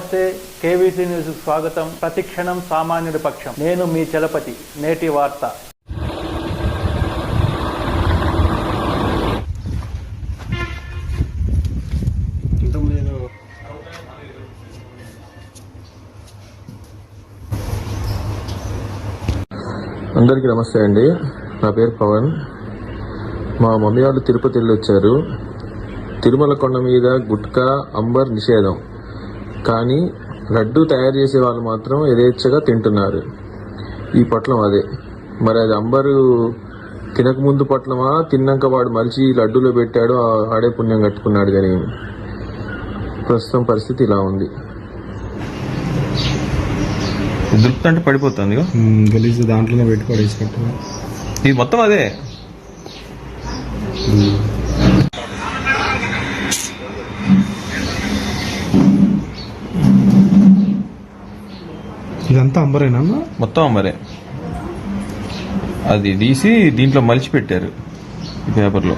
నమస్తే KVC news స్వాగతం. ప్రతిక్షణం సామాన్యుడి పక్షం. నేను మీ చలపతి నేటి వార్త. అందరికీ నమస్తే అండి. నా పేరు పవన్. మా మమ్మీ వాళ్ళు తిరుపతి వెళ్ళి వచ్చారు తిరుమల కొండ మీద గుట్కా అంబర్ నిషేధం. కానీ లడ్డు తయారు చేసే వాళ్ళు మాత్రం యథేచ్ఛగా తింటున్నారు. ఈ పొట్లం అదే. మరి అది అంబరు తినక ముందు పొట్లమా? తిన్నాక వాడు మలిచి లడ్డూలో పెట్టాడు ఆ- ఆడే పుణ్యం కట్టుకున్నాడు కానీ ప్రస్తుతం పరిస్థితి ఇలా ఉంది. దులుపుతుంటే పడిపోతుంది. గలీజ్ దాంట్లోనే పెట్టి పడేసినట్టు ఇది మొత్తం అదే. ఇదంతా అంబరేనా? మొత్తం మరే అది తీసి దీంట్లో మలిచి పెట్టారు ఈ పేపర్లో.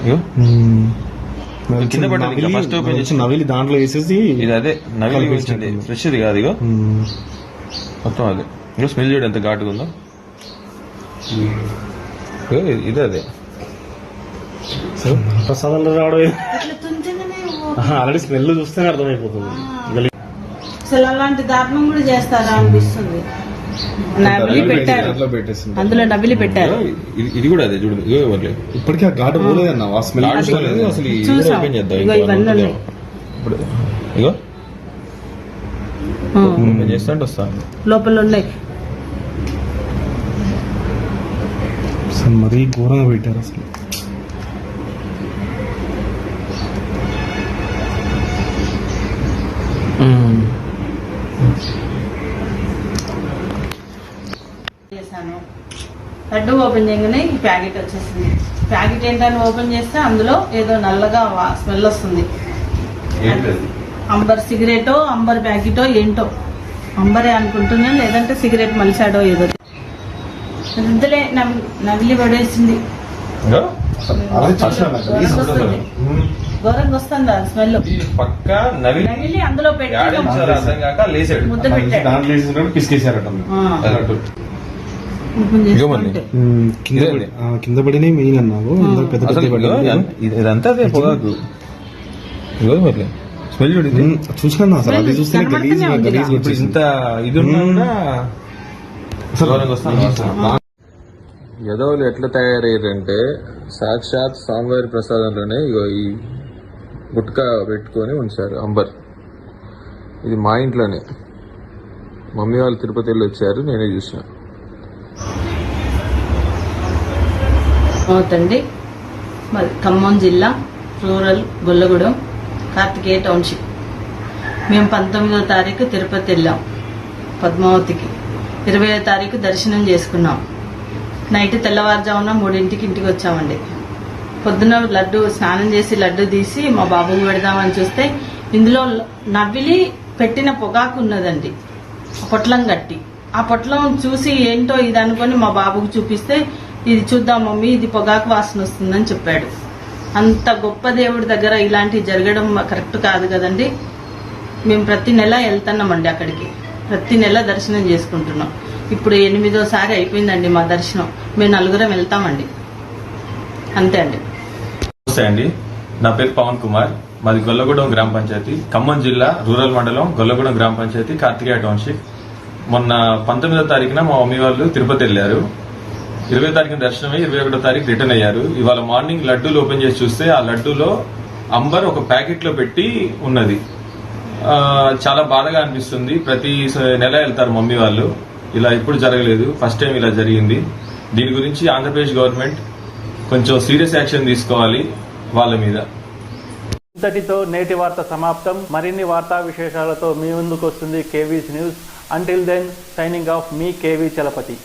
కింద పడ్డది first open చేసి- నవిలి దాంట్లో వేసేసి ఇది అదే నవిలి వచ్చింది. ఫ్రెష్ ఇది కాదు ఇగో. మొత్తం అదే. ఇగో స్మెల్ చూడు ఎంత ఘాటుగా ఉందో. ఇది- అదే. ప్రసాదంలో రావడం ఆల్రెడీ స్మెల్ చూస్తేనే అర్థమైపోతుంది. అసలు అలాంటి దారుణం కూడా చేస్తారా అనిపిస్తుంది. నవిలి పెట్టారు. అందులో నవిలి పెట్టారు. ఇది కూడా అదే చూడు ఇప్పటికీ ఆ పోలేదన్న అసలు. ఓపెన్ చేద్దాం. ఇప్పుడు ఇగో వస్తా. లోపల ఉన్నాయి. అసలు మరీ ఘోరంగా పెట్టారు అసలు. చేశాను. లడ్డు ఓపెన్ చేయగానే ఈ ప్యాకెట్ వచ్చేసింది. ప్యాకెట్ ఏంటని ఓపెన్ చేస్తే అందులో ఏదో నల్లగా స్మెల్ వస్తుంది. అంబర్ సిగరెటో అంబర్ ప్యాకెటో ఏంటో. అంబరే అనుకుంటున్నాను లేదంటే సిగరెట్ మలిసాడో ఏదో. నవ్- నవిలి పడేసింది. ఘోరంగా వస్తుంది. ఆ స్మెల్ పక్క నవిలి అందులో పెట్టి ముద్ద పెట్టాడు. కింద ఇదే పడి- ఆ, కింద పడినాయి మెయిన్ అన్నావు. పెద్ద ఇదంతా అదే పొగాకు. స్మెల్ చూడు ఇది. చూసాను అసలు. అది చూస్తే గలీజ్ గలీజ్ ఇంత ఇది ఉన్నా. యదవులు ఎట్లా తయారయ్యారంటే సాక్షాత్ స్వామివారి ప్రసాదంలోనే ఇగో ఈ గుట్కా పెట్టుకొని ఉంచారు అంబర్. ఇది మా ఇంట్లోనే. మమ్మీ వాళ్ళు తిరుపతి వెళ్ళి వచ్చారు నేనే చూసిన. అవుతండి. మరి ఖమ్మం జిల్లా రూరల్ గొల్లగూడెం కార్తికేయ టౌన్షిప్. మేము పంతొమ్మిదో తారీఖు తిరుపతి వెళ్ళాం పద్మావతికి. ఇరవయో తారీఖు దర్శనం చేసుకున్నాం. నైట్ తెల్లవారుజామున మూడింటికి ఇంటికి వచ్చామండి. పొద్దున లడ్డు స్నానం చేసి లడ్డు తీసి మా బాబుకు పెడదామని చూస్తే ఇందులో నవ్విలి పెట్టిన పొగాకు ఉన్నదండి పొట్లం కట్టి ఆ పొట్లం చూసి ఏంటో ఇది అనుకొని మా బాబుకు చూపిస్తే ఇది చూద్దాం మమ్మీ ఇది పొగాకు వాసన వస్తుందని చెప్పాడు. అంత గొప్ప దేవుడి దగ్గర ఇలాంటివి జరగడం కరెక్ట్ కాదు కదండి. మేము ప్రతి నెల వెళ్తున్నామండి అక్కడికి. ప్రతి నెల దర్శనం చేసుకుంటున్నాం. ఇప్పుడు ఎనిమిదోసారి అయిపోయిందండి మా దర్శనం. మేము నలుగురం వెళ్తామండి. అంతే అండి. నమస్తే అండి. నా పేరు పవన్ కుమార్. మాది గొల్లగూడెం గ్రామ పంచాయతీ. ఖమ్మం జిల్లా రూరల్ మండలం గొల్లగూడెం గ్రామ పంచాయతీ కార్తికేయ టౌన్షిప్. మొన్న పంతొమ్మిదో తారీఖున మా మమ్మీ వాళ్ళు తిరుపతి వెళ్ళారు. ఇరవై తారీఖున దర్శనమై ఇరవై ఒకటో తారీఖు రిటర్న్ అయ్యారు. ఇవాళ మార్నింగ్ లడ్డూలు ఓపెన్ చేసి చూస్తే ఆ లడ్డూలో అంబర్ ఒక ప్యాకెట్లో పెట్టి ఉన్నది. చాలా బాధగా అనిపిస్తుంది. ప్రతి నెల వెళ్తారు మమ్మీ వాళ్ళు. ఇలా ఎప్పుడు జరగలేదు. ఫస్ట్ టైం ఇలా జరిగింది. దీని గురించి ఆంధ్రప్రదేశ్ గవర్నమెంట్ కొంచెం సీరియస్ యాక్షన్ తీసుకోవాలి వాళ్ళ మీద. ఇంతటితో నేటి వార్త సమాప్తం. మరిన్ని వార్తా విశేషాలతో మీ ముందుకు వస్తుంది KV's news. Until then signing off మీ కేవీ చలపతి.